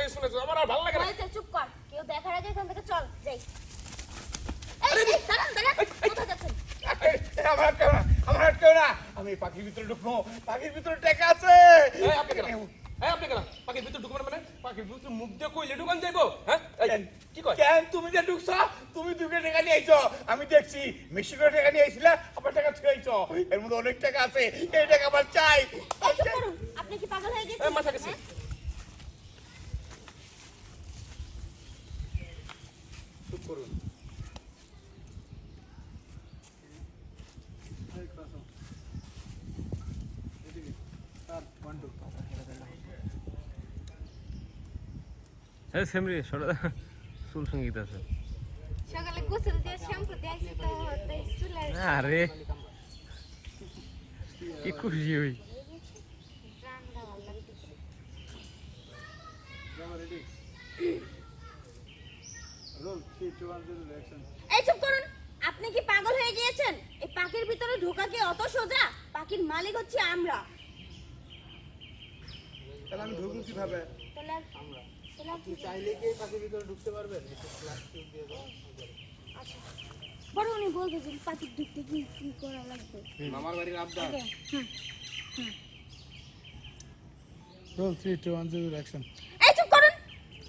থেকে শুনেছো আমার আর ভালো লাগে না। হয়েছে চুপ কর কেউ দেখার আগে এখান থেকে চল যাই। এই, দাঁড়ান, দাঁড়ান, কোথায় যাচ্ছেন? আমার আটকেও না আমার আটকেও না। আমি পাখির ভিতরে ঢুকবো পাখির ভিতরে টেকা আছে। আপনি কেন? এই আপনি কেন? পাখির ভিতর ঢুকবেন মানে? পাখির ভিতর মুখ দিয়ে কইলে ঢুকান যাইবো হ্যাঁ? কি কয়? কেন তুমি যে ঢুকছো? তুমি দুটো টাকা নিয়ে আইছো। আমি দেখছি মেক্সিকো টাকা নিয়ে আইছিলা আবার টাকা ছুঁয়েছো এর মধ্যে অনেক টাকা আছে এই টাকা আমার চাই এই, চুপ করুন। আপনি কি পাগল হয়ে এই গেছেন মাথা গেছে হ্যাঁ? চুপ করুন। হ্যাঁ সেমরি সরা চুল সংগীত আছে। সকালে গোসল দিয়ে শ্যাম্পু দিয়ে আইছি তো তাই চুলে আরে কি খুশি হই। ঠান্ডা ভালো লাগতেছে। এই করুন। আপনি কি পাগল হয়ে গিয়েছেন? এই পাখির ভিতরে ঢোকা কি অত সোজা? পাখির মালিক হচ্ছে আমরা। তাহলে আমি ঢুকবো কীভাবে? কি? চাইলে কি পাখির ভিতরে ঢুকতে পারবেন? আচ্ছা। বড় উনি বলতে যে পাখির ঢুকতে কি কি করা লাগবে? মামার বাড়ির আবদার। আগে হুম action. এই চুপ করুন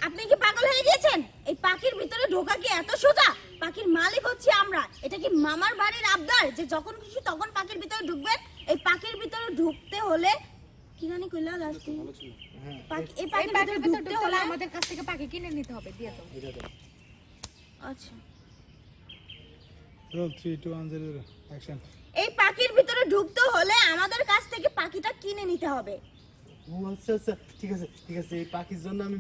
আপনি কি পাগল হয়ে গিয়েছেন এই পাখির ভিতরে ঢোকা কি এত সোজা? পাখির মালিক হচ্ছে আমরা। এটা কি মামার বাড়ির আবদার যে যখন খুশি তখন পাখির ভিতরে ঢুকবেন? এই পাখির ভিতরে ঢুকতে হলে কি জানি কইলা লাস্টে পাখি এই পাখির ভিতরে ঢুকতে হলে আমাদের কাছ থেকে পাখি কিনে নিতে হবে দিয়ে দাও। আচ্ছা। Roll three, two, one, zero, action. এই পাখির ভিতরে ঢুকতে হলে আমাদের কাছ থেকে পাখিটা কিনে নিতে হবে। ও আচ্ছা আচ্ছা। ঠিক আছে ঠিক আছে। এই পাখির জন্য আমি